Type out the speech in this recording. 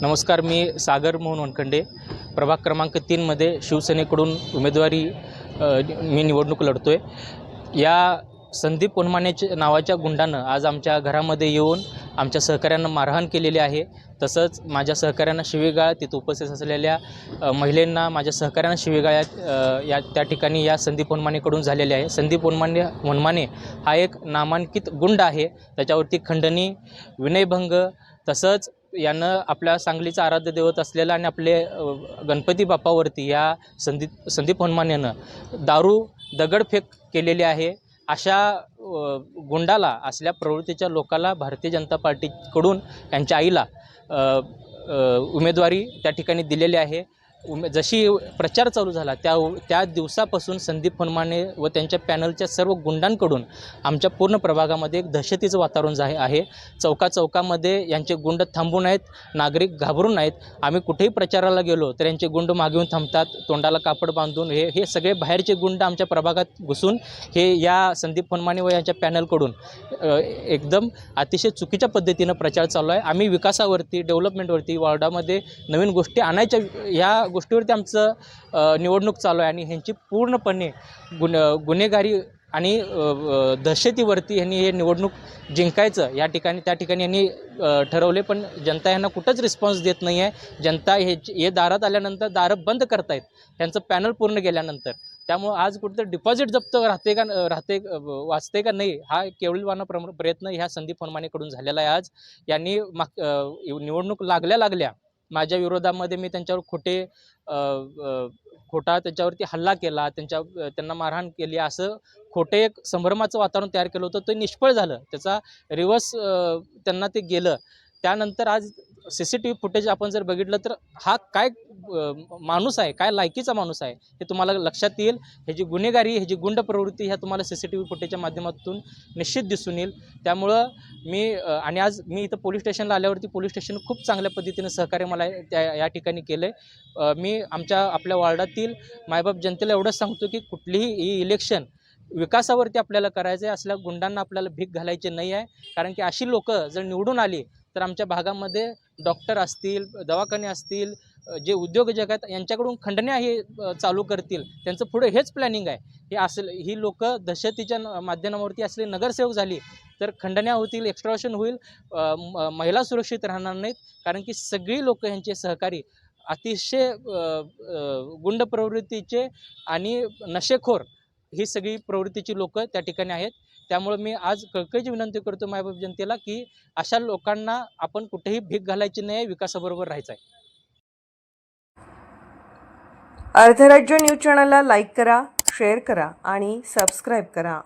नमस्कार मी सागर मोहन वनखंडे. प्रभाग क्रमांक तीनमध्ये शिवसेनेकडून उमेदवारी मी निवडणूक लढतो आहे या संदीप उन्मानेच्या नावाच्या गुंडानं आज आमच्या घरामध्ये येऊन आमच्या सहकाऱ्यांना मारहाण केलेली आहे. तसंच माझ्या सहकाऱ्यांना शिवेगाळ तिथं उपस्थित असलेल्या महिलांना माझ्या सहकाऱ्यांना शिवेगाळ या त्या ठिकाणी या संदीप उन्मानेकडून झालेले आहे. संदीप वनमाने वनमाने हा एक नामांकित गुंड आहे. त्याच्यावरती खंडणी विनयभंग तसंच यानं आपल्या सांगलीचा आराध्य देवत असलेलं आणि आपले गणपती बाप्पावरती या संदीप संदीप हनुमान यानं दारू दगडफेक केलेली आहे. अशा गुंडाला असल्या प्रवृत्तीच्या लोकाला भारतीय जनता पार्टीकडून त्यांच्या आईला उमेदवारी त्या ठिकाणी दिलेली आहे. उमे जशी प्रचार चालू झाला त्या त्या दिवसापासून संदीप हनुमाने व त्यांच्या पॅनलच्या सर्व गुंडांकडून आमच्या पूर्ण प्रभागामध्ये एक दहशतीचं वातावरण जे आहे. चौकाचौकामध्ये चौका चौकामध्ये यांचे गुंड थांबून आहेत नागरिक घाबरून आहेत आम्ही कुठेही प्रचाराला गेलो तर यांचे गुंड मागे थांबतात तोंडाला कापड बांधून हे हे सगळे बाहेरचे गुंड आमच्या प्रभागात घुसून हे या संदीप हनुमाने व यांच्या पॅनलकडून एकदम अतिशय चुकीच्या पद्धतीनं प्रचार चालू आहे. आम्ही विकासावरती डेव्हलपमेंटवरती वॉर्डामध्ये नवीन गोष्टी आणायच्या या गोष्टीवरती आमचं निवडणूक चालू आहे आणि ह्यांची पूर्णपणे गुन गुन्हेगारी आणि दहशतीवरती यांनी हे निवडणूक जिंकायचं या ठिकाणी त्या ठिकाणी यांनी ठरवले पण जनता यांना कुठंच रिस्पॉन्स देत नाही आहे. जनता हे हे दारात आल्यानंतर दारं बंद करतायत. त्यांचं पॅनल पूर्ण गेल्यानंतर. त्यामुळं आज कुठंतरी डिपॉझिट जप्त राहते का राहते वाचते का नाही हा केवळवाना प्रम प्रयत्न ह्या संदीप हनुमानेकडून झालेला आहे आज. यांनी माग निवडणूक लागल्या लागल्या माझ्या विरोधामध्ये मी त्यांच्यावर खोटे खोटा त्यांच्यावरती हल्ला केला त्यांच्या त्यांना मारहाण केली असं खोटे एक संभ्रमाचं वातावरण तयार केलं होतं. ते निष्फळ झालं. त्याचा रिवर्स त्यांना ते गेलं. त्यानंतर आज C C T V footage आपण जर बघितलं तर हा काय माणूस आहे काय लायकीचा माणूस आहे हे तुम्हाला लक्षात येईल. ह्याची गुन्हेगारी ह्याची गुंड प्रवृत्ती ह्या तुम्हाला सी सी टी व्ही फुटेजच्या माध्यमातून निश्चित दिसून येईल. त्यामुळं मी आणि आज मी इथं पोलीस स्टेशनला आल्यावरती पोलीस स्टेशन खूप चांगल्या पद्धतीनं सहकार्य मला त्या या ठिकाणी केलं आहे मी आमच्या आपल्या वॉर्डातील मायबाप जनतेला एवढंच सांगतो की कुठलीही ही इलेक्शन विकासावरती आपल्याला करायचं आहे असल्या गुंडांना आपल्याला भीक घालायची नाही आहे. कारण की अशी लोकं जर निवडून आली तर आमच्या भागामध्ये डॉक्टर असतील दवाखाने असतील जे उद्योजक आहेत यांच्याकडून खंडण्या हे चालू करतील. त्यांचं पुढे हेच प्लॅनिंग आहे. हे असेल ही लोकं दहशतीच्या माध्यमावरती असले नगरसेवक झाली तर खंडण्या होतील एक्स्ट्रॉशन होईल म- महिला सुरक्षित राहणार नाहीत कारण की सगळी लोकं यांचे सहकारी अतिशय गुंड प्रवृत्तीचे आणि नशेखोर ही सगळी प्रवृत्तीची लोकं त्या ठिकाणी आहेत. त्यामुळे मी आज कळकळीची विनंती करतो मायबाप जनतेला की अशा लोकांना आपण कुठेही भीक घालायची नाही विकासाबरोबर राहायचं आहे. अर्धराज्य न्यूज चॅनलला लाईक करा शेअर करा आणि सबस्क्राईब करा.